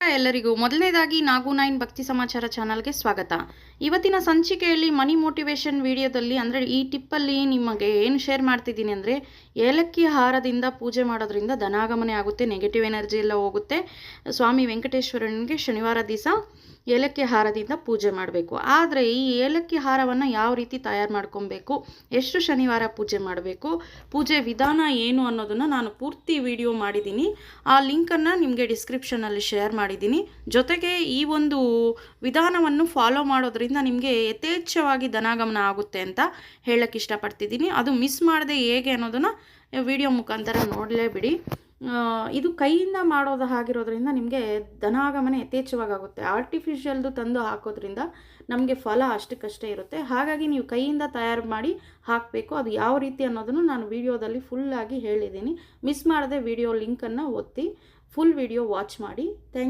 ಎಲ್ಲರಿಗೂ ಮೊದಲನೇದಾಗಿ ನಾಗು ನೈನ್ ಭಕ್ತಿ ಸಮಾಚಾರ ಚಾನಲ್ಗೆ ಸ್ವಾಗತ. ಇವತ್ತಿನ ಸಂಚಿಕೆಯಲ್ಲಿ ಮನಿ ಮೋಟಿವೇಶನ್ ವಿಡಿಯೋದಲ್ಲಿ ಅಂದರೆ ಈ ಟಿಪ್ಪಲ್ಲಿ ನಿಮಗೆ ಏನು ಶೇರ್ ಮಾಡ್ತಿದ್ದೀನಿ ಅಂದರೆ ಏಲಕ್ಕಿ ಹಾರದಿಂದ ಪೂಜೆ ಮಾಡೋದ್ರಿಂದ ಧನಾಗಮನೆ ಆಗುತ್ತೆ ನೆಗೆಟಿವ್ ಎನರ್ಜಿ ಎಲ್ಲ ಹೋಗುತ್ತೆ. ಸ್ವಾಮಿ ವೆಂಕಟೇಶ್ವರನಿಗೆ ಶನಿವಾರ ದಿವಸ ಏಲಕ್ಕಿ ಹಾರದಿಂದ ಪೂಜೆ ಮಾಡಬೇಕು. ಆದರೆ ಈ ಏಲಕ್ಕಿ ಹಾರವನ್ನು ಯಾವ ರೀತಿ ತಯಾರು ಮಾಡ್ಕೊಬೇಕು, ಎಷ್ಟು ಶನಿವಾರ ಪೂಜೆ ಮಾಡಬೇಕು, ಪೂಜೆ ವಿಧಾನ ಏನು ಅನ್ನೋದನ್ನು ನಾನು ಪೂರ್ತಿ ವಿಡಿಯೋ ಮಾಡಿದ್ದೀನಿ. ಆ ಲಿಂಕನ್ನು ನಿಮಗೆ ಡಿಸ್ಕ್ರಿಪ್ಷನಲ್ಲಿ ಶೇರ್ ಮಾಡಿದ್ದೀನಿ. ಜೊತೆಗೆ ಈ ಒಂದು ವಿಧಾನವನ್ನು ಫಾಲೋ ಮಾಡೋದ್ರಿಂದ ನಿಮಗೆ ಯಥೇಚ್ಛವಾಗಿ ಧನಾಗಮನ ಆಗುತ್ತೆ ಅಂತ ಹೇಳಕ್ಕೆ ಇಷ್ಟಪಡ್ತಿದ್ದೀನಿ. ಅದು ಮಿಸ್ ಮಾಡದೆ ಹೇಗೆ ಅನ್ನೋದನ್ನು ವಿಡಿಯೋ ಮುಖಾಂತರ ನೋಡಲೇಬಿಡಿ. ಇದು ಕೈಯಿಂದ ಮಾಡೋದು ಆಗಿರೋದ್ರಿಂದ ನಿಮಗೆ ಧನಾಗಮನ ಯಥೇಚ್ಛವಾಗುತ್ತೆ ಆರ್ಟಿಫಿಷಿಯಲ್ದು ತಂದು ಹಾಕೋದ್ರಿಂದ ನಮಗೆ ಫಲ ಅಷ್ಟಕ್ಕಷ್ಟೇ ಇರುತ್ತೆ. ಹಾಗಾಗಿ ನೀವು ಕೈಯಿಂದ ತಯಾರು ಮಾಡಿ ಹಾಕಬೇಕು. ಅದು ಯಾವ ರೀತಿ ಅನ್ನೋದನ್ನು ನಾನು ವಿಡಿಯೋದಲ್ಲಿ ಫುಲ್ಲಾಗಿ ಹೇಳಿದ್ದೀನಿ. ಮಿಸ್ ಮಾಡದೆ ವಿಡಿಯೋ ಲಿಂಕನ್ನು ಒತ್ತಿ ಫುಲ್ ವಿಡಿಯೋ ವಾಚ್ ಮಾಡಿ. ಥ್ಯಾಂಕ್